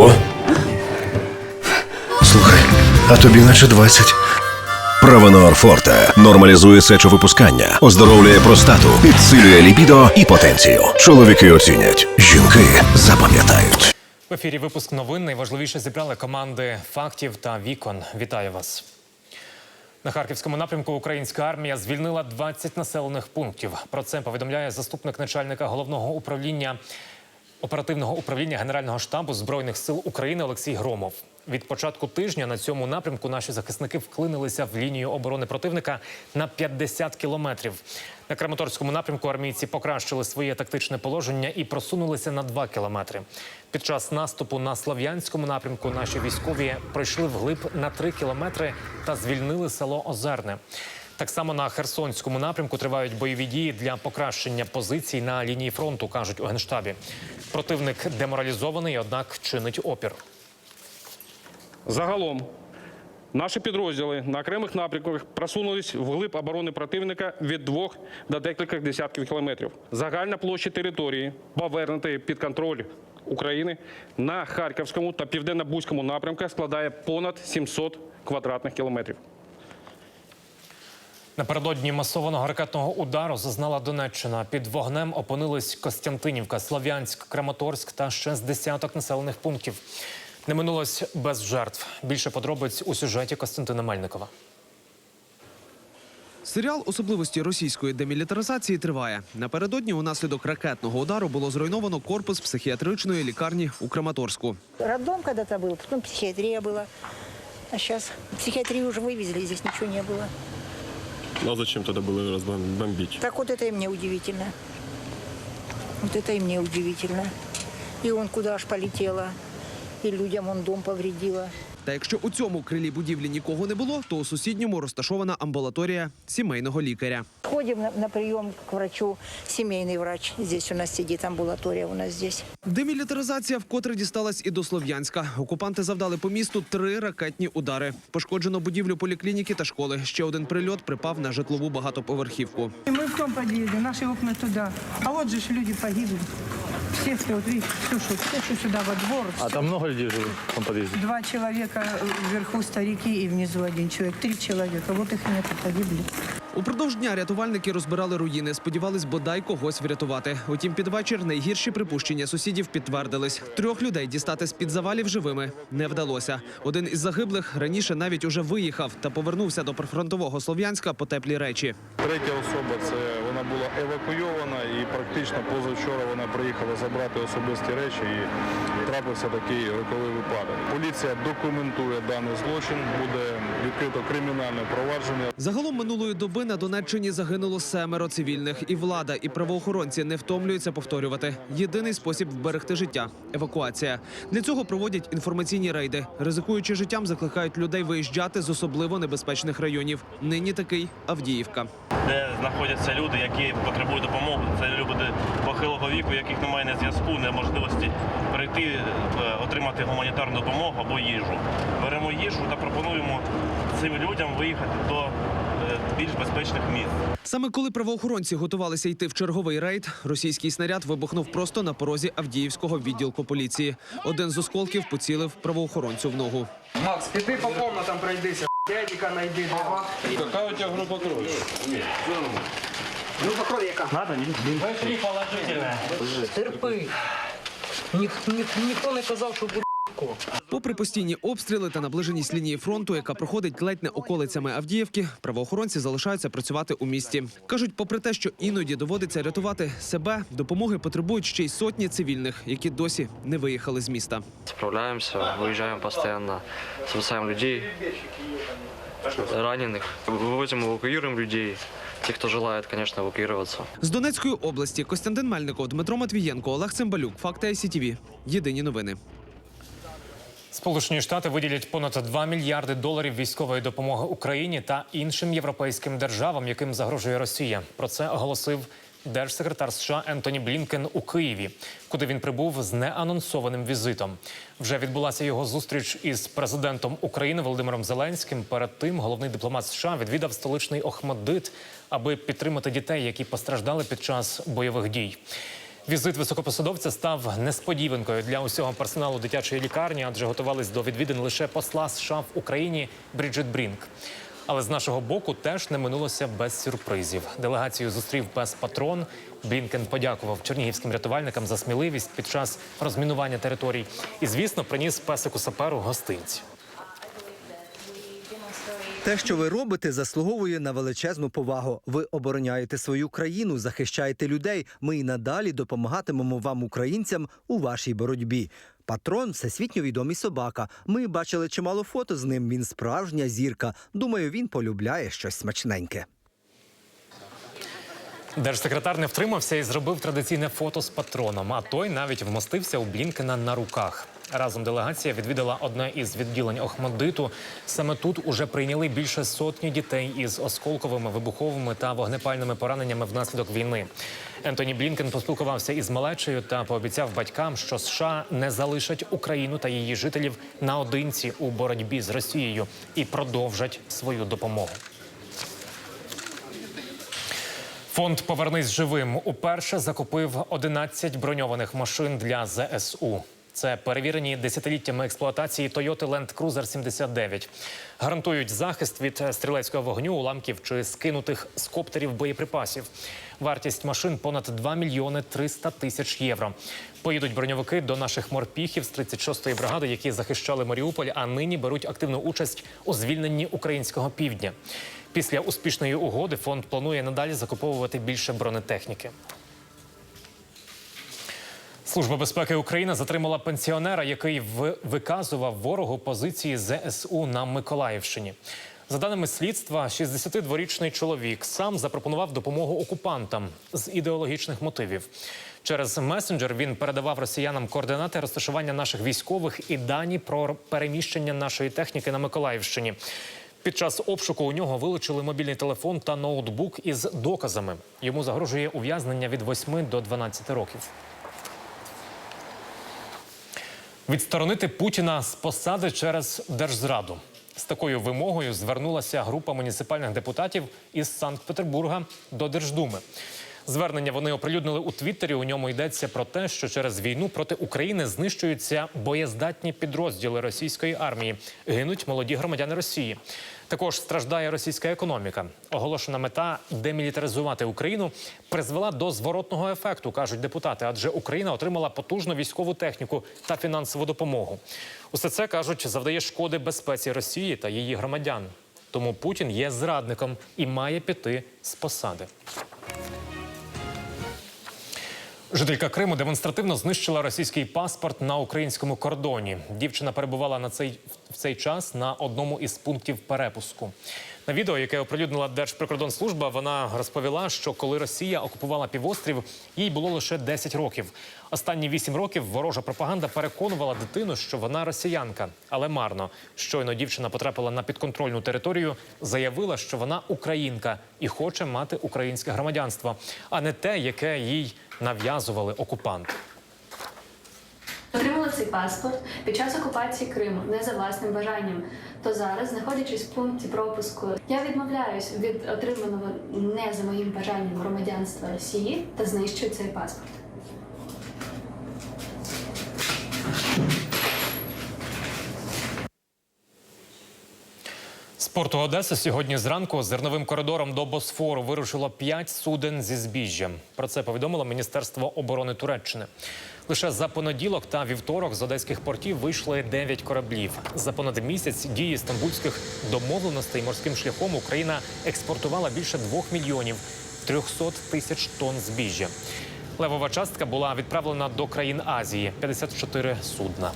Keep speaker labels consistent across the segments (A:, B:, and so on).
A: Ого. Слухай, а тобі наче 20.
B: Правонор Форте нормалізує сечовипускання, оздоровлює простату, підсилює ліпідо і потенцію. Чоловіки оцінять, жінки запам'ятають.
C: В ефірі випуск новин. Найважливіше зібрали команди фактів та вікон. Вітаю вас. На харківському напрямку українська армія звільнила 20 населених пунктів. Про це повідомляє заступник начальника головного управління оперативного управління Генерального штабу збройних сил України Олексій Громов. Від початку тижня на цьому напрямку наші захисники вклинилися в лінію оборони противника на 50 кілометрів. На Краматорському напрямку армійці покращили своє тактичне положення і просунулися на 2 кілометри. Під час наступу на Слав'янському напрямку наші військові пройшли вглиб на 3 кілометри та звільнили село Озерне. Так само на Херсонському напрямку тривають бойові дії для покращення позицій на лінії фронту, кажуть у генштабі. Противник деморалізований, однак чинить опір.
D: Загалом наші підрозділи на окремих напрямках просунулись вглиб оборони противника від двох до декількох десятків кілометрів. Загальна площа території, повернутої під контроль України на Харківському та південно-бузькому напрямках складає понад 700 квадратних кілометрів.
C: Напередодні масованого ракетного удару зазнала Донеччина. Під вогнем опинились Костянтинівка, Слов'янськ, Краматорськ та ще з десяток населених пунктів. Не минулось без жертв. Більше подробиць у сюжеті Костянтина Мельникова.
E: Серіал особливості російської демілітаризації триває. Напередодні унаслідок ракетного удару було зруйновано корпус психіатричної лікарні у Краматорську.
F: Роддом когда-то был, потом психиатрия была. А сейчас психиатрию уже вывезли, здесь ничего не было.
G: Ну а зачем тогда было разбомбить?
F: Так вот это и мне удивительно. Вот это и мне удивительно. И он куда аж полетела, и людям он дом повредила.
E: Та якщо у цьому крилі будівлі нікого не було, то у сусідньому розташована амбулаторія сімейного лікаря.
F: Ходим на, на прием к врачу, семейный врач. Здесь у нас сидит амбулатория у нас здесь.
E: Демілітаризація вкотре дісталась і до Слов'янська. Окупанти завдали по місту три ракетні удари. Пошкоджено будівлю поліклініки та школи. Ще один прильот припав на житлову багатоповерхівку.
H: И мы в том подъезде, наши окна туда. А вот же ж люди погибли. Все, кто, вот видите, все, что, все, что сюда во двор.
G: А там много людей живут в том подъезде?
H: Два человека вверху старики и внизу один человек. Три человека. Вот их нет, погибли.
E: Упродовж дня рятувальники розбирали руїни. Сподівались бодай когось врятувати. Утім, під вечір найгірші припущення сусідів підтвердились. Трьох людей дістати з під завалів живими не вдалося. Один із загиблих раніше навіть уже виїхав та повернувся до прифронтового Слов'янська по теплі речі.
I: Третя особа це вона була евакуйована і практично позавчора вона приїхала забрати особисті речі і трапився такий роковий випадок. Поліція документує даний злочин, буде відкрито кримінальне провадження.
E: Загалом минулої доби на Донеччині загинуло семеро цивільних, і влада, і правоохоронці не втомлюються повторювати. Єдиний спосіб вберегти життя евакуація. Для цього проводять інформаційні рейди. Ризикуючи життям, закликають людей виїжджати з особливо небезпечних районів. Нині такий Авдіївка.
J: де знаходяться люди, які потребують допомоги. Це люди похилого віку, яких немає ні зв'язку, ні можливості прийти, е, отримати гуманітарну допомогу або їжу. Беремо їжу та пропонуємо цим людям виїхати до більш безпечних місць.
E: Саме коли правоохоронці готувалися йти в черговий рейд, російський снаряд вибухнув просто на порозі Авдіївського відділку поліції. Один з осколків поцілив правоохоронцю в ногу.
K: Макс, піди по комнатам пройдися. Дядіка найди, давай.
I: Яка у тебе група крові?
K: Ну, покрой яка. Терпи. Ніх, ніх, ніхто не казав, що буде легко.
E: Попри постійні обстріли та наближеність лінії фронту, яка проходить ледь не околицями Авдіївки, правоохоронці залишаються працювати у місті. кажуть, попри те, що іноді доводиться рятувати себе, допомоги потребують ще й сотні цивільних, які досі не виїхали з міста.
L: Справляемся, выезжаем постоянно, спасаем людей, раненых, вывозим, эвакуируем людей, тех, кто желает, конечно, эвакуироваться.
E: З Донецької області Костянтин Мельников, Дмитро Матвієнко, Олег Цимбалюк. Факти ICTV. Єдині новини.
C: Сполучені Штати виділять понад 2 мільярди доларів військової допомоги Україні та іншим європейським державам, яким загрожує Росія. Про це оголосив держсекретар США Ентоні Блінкен у Києві, куди він прибув з неанонсованим візитом. Вже відбулася його зустріч із президентом України Володимиром Зеленським. Перед тим головний дипломат США відвідав столичний Охмаддит, аби підтримати дітей, які постраждали під час бойових дій. Візит високопосадовця став несподіванкою для усього персоналу дитячої лікарні, адже готувались до відвідин лише посла США в Україні Бріджит Брінк. Але з нашого боку теж не минулося без сюрпризів. Делегацію зустрів пес патрон. Блінкен подякував чернігівським рятувальникам за сміливість під час розмінування територій. І, звісно, приніс песику саперу гостинці.
M: Те, що ви робите, заслуговує на величезну повагу. Ви обороняєте свою країну, захищаєте людей. Ми і надалі допомагатимемо вам, українцям, у вашій боротьбі. Патрон всесвітньо відомий собака. Ми бачили чимало фото з ним. Він справжня зірка. Думаю, він полюбляє щось смачненьке.
C: Держсекретар не втримався і зробив традиційне фото з патроном. А той навіть вмостився у Блінкена на руках. Разом делегація відвідала одне із відділень Охмадиту. Саме тут уже прийняли більше сотні дітей із осколковими, вибуховими та вогнепальними пораненнями внаслідок війни. Ентоні Блінкен поспілкувався із малечею та пообіцяв батькам, що США не залишать Україну та її жителів наодинці у боротьбі з Росією і продовжать свою допомогу. Фонд Повернись живим уперше закупив 11 броньованих машин для ЗСУ. Це перевірені десятиліттями експлуатації Toyota Land Cruiser 79. Гарантують захист від стрілецького вогню, уламків чи скинутих з коптерів боєприпасів. Вартість машин понад 2 мільйони 300 тисяч євро. Поїдуть броньовики до наших морпіхів з 36-ї бригади, які захищали Маріуполь, а нині беруть активну участь у звільненні українського півдня. Після успішної угоди фонд планує надалі закуповувати більше бронетехніки. Служба безпеки України затримала пенсіонера, який виказував ворогу позиції ЗСУ на Миколаївщині. За даними слідства, 62-річний чоловік сам запропонував допомогу окупантам з ідеологічних мотивів. Через месенджер він передавав росіянам координати розташування наших військових і дані про переміщення нашої техніки на Миколаївщині. Під час обшуку у нього вилучили мобільний телефон та ноутбук із доказами. Йому загрожує ув'язнення від 8 до 12 років. Відсторонити Путіна з посади через держзраду. З такою вимогою звернулася група муніципальних депутатів із Санкт-Петербурга до Держдуми. Звернення вони оприлюднили у Твіттері. У ньому йдеться про те, що через війну проти України знищуються боєздатні підрозділи російської армії, гинуть молоді громадяни Росії. Також страждає російська економіка. Оголошена мета демілітаризувати Україну призвела до зворотного ефекту, кажуть депутати, адже Україна отримала потужну військову техніку та фінансову допомогу. Усе це кажуть, завдає шкоди безпеці Росії та її громадян. Тому Путін є зрадником і має піти з посади. Жителька Криму демонстративно знищила російський паспорт на українському кордоні. Дівчина перебувала на цей в цей час на одному із пунктів перепуску. На відео, яке оприлюднила Держприкордонслужба, вона розповіла, що коли Росія окупувала півострів, їй було лише 10 років. Останні 8 років ворожа пропаганда переконувала дитину, що вона росіянка, але марно. Щойно дівчина потрапила на підконтрольну територію, заявила, що вона українка і хоче мати українське громадянство, а не те, яке їй нав'язували окупанти.
N: Цей паспорт під час окупації Криму не за власним бажанням. То зараз, знаходячись в пункті пропуску, я відмовляюсь від отриманого не за моїм бажанням громадянства Росії та знищую цей паспорт.
C: Порту Одеси сьогодні зранку зерновим коридором до Босфору вирушило п'ять суден зі збіжжям. Про це повідомило Міністерство оборони Туреччини. Лише за понеділок та вівторок з одеських портів вийшли 9 кораблів. За понад місяць дії стамбульських домовленостей морським шляхом Україна експортувала більше 2 мільйонів 300 тисяч тонн збіжжя. Левова частка була відправлена до країн Азії 54 судна.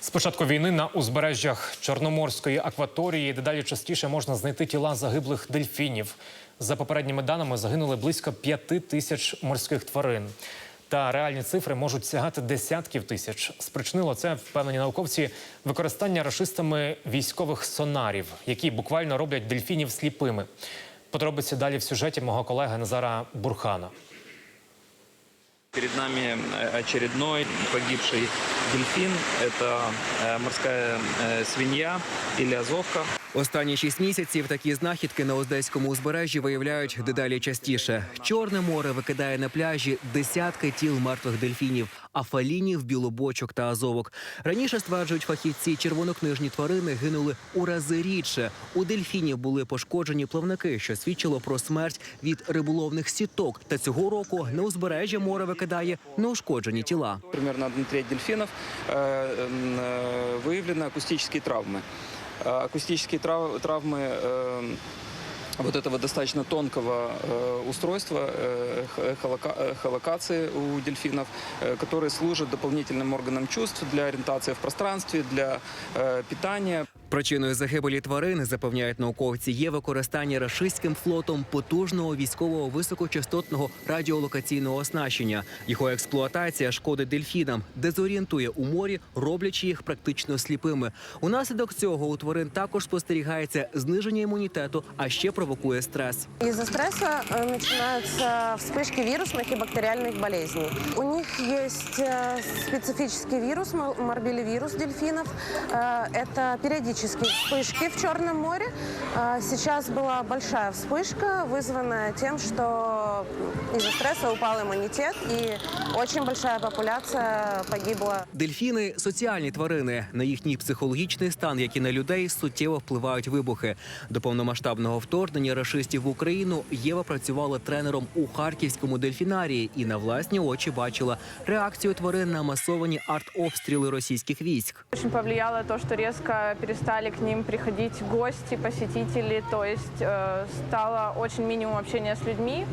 C: З початку війни на узбережжях Чорноморської акваторії дедалі частіше можна знайти тіла загиблих дельфінів. За попередніми даними загинули близько п'яти тисяч морських тварин. Та реальні цифри можуть сягати десятків тисяч. Спричинило це, впевнені науковці, використання рашистами військових сонарів, які буквально роблять дельфінів сліпими. Подробиці далі в сюжеті мого колеги Назара Бурхана.
O: Перед нами э, очередной погибший дельфин. Это э, морская э, свинья или азовка.
K: Останні шість місяців такі знахідки на Оздецькому узбережжі виявляють дедалі частіше. Чорне море викидає на пляжі десятки тіл мертвих дельфінів, афалінів, білобочок та азовок. Раніше стверджують фахівці, червонокнижні тварини гинули у рази рідше. У дельфінів були пошкоджені плавники, що свідчило про смерть від риболовних сіток. Та цього року на узбережжя море викидає неушкоджені тіла.
O: Примерно одна треть дельфинов э, м, э, выявлены акустические травмы. Э, Акустические трав- травмы э, вот этого достаточно тонкого э, устройства э, х- эхолока- эхолокации у дельфинов, э, которые служат дополнительным органом чувств для ориентации в пространстве, для э, питания.
K: Причиною загибелі тварин запевняють науковці є використання рашистським флотом потужного військового високочастотного радіолокаційного оснащення. Його експлуатація шкодить дельфінам, дезорієнтує у морі, роблячи їх практично сліпими. Унаслідок цього у тварин також спостерігається зниження імунітету, а ще провокує стрес.
P: Из-за стресса э, начинаются вспышки вирусных и бактериальных болезней. У них есть э, специфический вирус, мор- морбилевирус дельфинов. Э, Это периодические вспышки в Черном море. Э, Сейчас была большая вспышка, вызванная тем, что из-за стресса упал иммунитет и очень большая популяция погибла.
K: Дельфіни соціальні тварини. На їхній психологічний стан, як і на людей, суттєво впливають вибухи. До повномасштабного вторгнення рашистів в Україну Єва працювала тренером у харківському дельфінарії і на власні очі бачила реакцію тварин на масовані артобстріли російських військ.
P: Очень повлияло то, что резко перестали к ним приходить гости, посетители, то есть э, стало очень минимум общения с людьми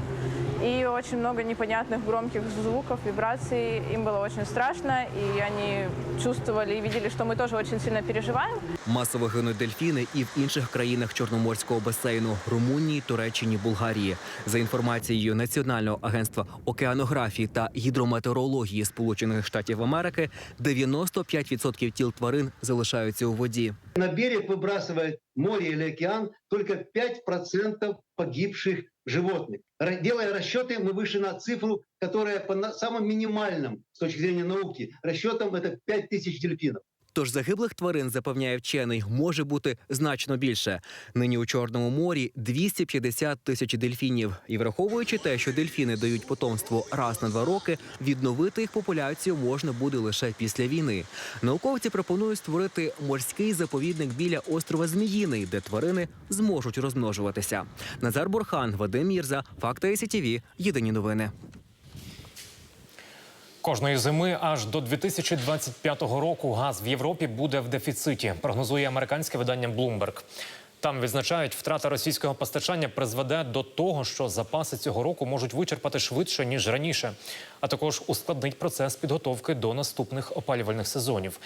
P: и очень много непонятных громких звуков, вибраций. Им было очень страшно, и они чувствовали и видели, что мы тоже очень сильно переживаем.
K: Масово гинуть дельфіни і в інших країнах Чорноморського басейну Румунії, Туреччині, Булгарії. За інформацією Національного агентства океанографії та гідрометеорології Сполучених Штатів Америки, 95% тіл тварин залишаються у воді.
Q: На берег выбрасывает море или океан только 5% погибших животных. Ра- Делая расчеты, мы вышли на цифру, которая по на- самым минимальным с точки зрения науки расчетам это 5000 дельфинов.
K: Тож загиблих тварин, запевняє вчений, може бути значно більше. Нині у Чорному морі 250 тисяч дельфінів. І враховуючи те, що дельфіни дають потомство раз на два роки, відновити їх популяцію можна буде лише після війни. Науковці пропонують створити морський заповідник біля острова Зміїний, де тварини зможуть розмножуватися. Назар Бурхан, Вадим Мірза, Факти СІТІВІ. Єдині новини.
C: Кожної зими аж до 2025 року газ в Європі буде в дефіциті. Прогнозує американське видання Bloomberg. Там відзначають, втрата російського постачання призведе до того, що запаси цього року можуть вичерпати швидше ніж раніше, а також ускладнить процес підготовки до наступних опалювальних сезонів.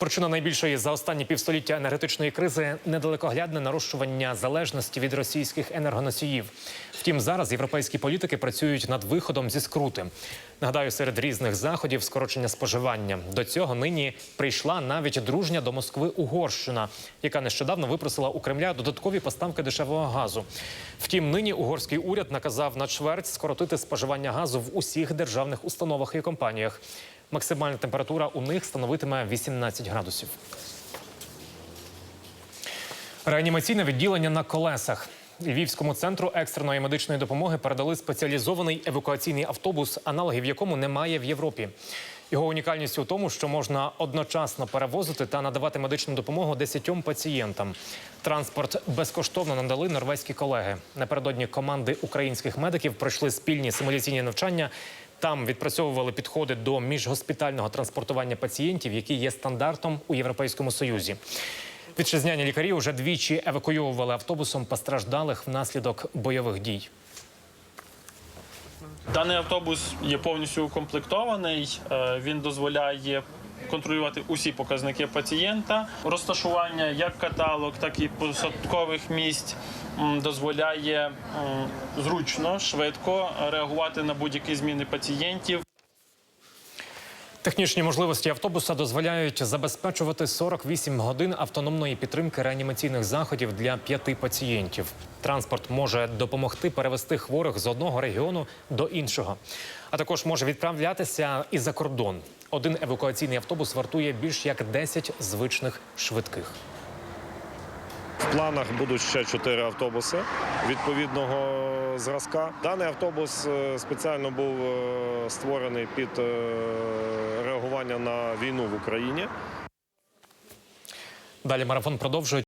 C: Причина найбільшої за останні півстоліття енергетичної кризи недалекоглядне нарощування залежності від російських енергоносіїв. Втім, зараз європейські політики працюють над виходом зі скрути. Нагадаю, серед різних заходів скорочення споживання до цього нині прийшла навіть дружня до Москви Угорщина, яка нещодавно випросила у Кремля додаткові поставки дешевого газу. Втім, нині угорський уряд наказав на чверть скоротити споживання газу в усіх державних установах і компаніях. Максимальна температура у них становитиме 18 градусів. Реанімаційне відділення на колесах. Львівському центру екстреної медичної допомоги передали спеціалізований евакуаційний автобус, аналогів якому немає в Європі. Його унікальність у тому, що можна одночасно перевозити та надавати медичну допомогу десятьом пацієнтам. Транспорт безкоштовно надали норвезькі колеги. Напередодні команди українських медиків пройшли спільні симуляційні навчання. Там відпрацьовували підходи до міжгоспітального транспортування пацієнтів, які є стандартом у Європейському Союзі. Вітчизняні лікарі вже двічі евакуйовували автобусом постраждалих внаслідок бойових дій.
R: Даний автобус є повністю укомплектований. Е, Він дозволяє контролювати усі показники пацієнта. Розташування як каталог, так і посадкових місць дозволяє зручно, швидко реагувати на будь-які зміни пацієнтів.
C: Технічні можливості автобуса дозволяють забезпечувати 48 годин автономної підтримки реанімаційних заходів для п'яти пацієнтів. Транспорт може допомогти перевести хворих з одного регіону до іншого, а також може відправлятися і за кордон. Один евакуаційний автобус вартує більш як 10 звичних швидких.
S: В планах будуть ще чотири автобуси відповідного зразка. Даний автобус е, спеціально був е, створений під е, реагування на війну в Україні.
C: Далі марафон продовжують.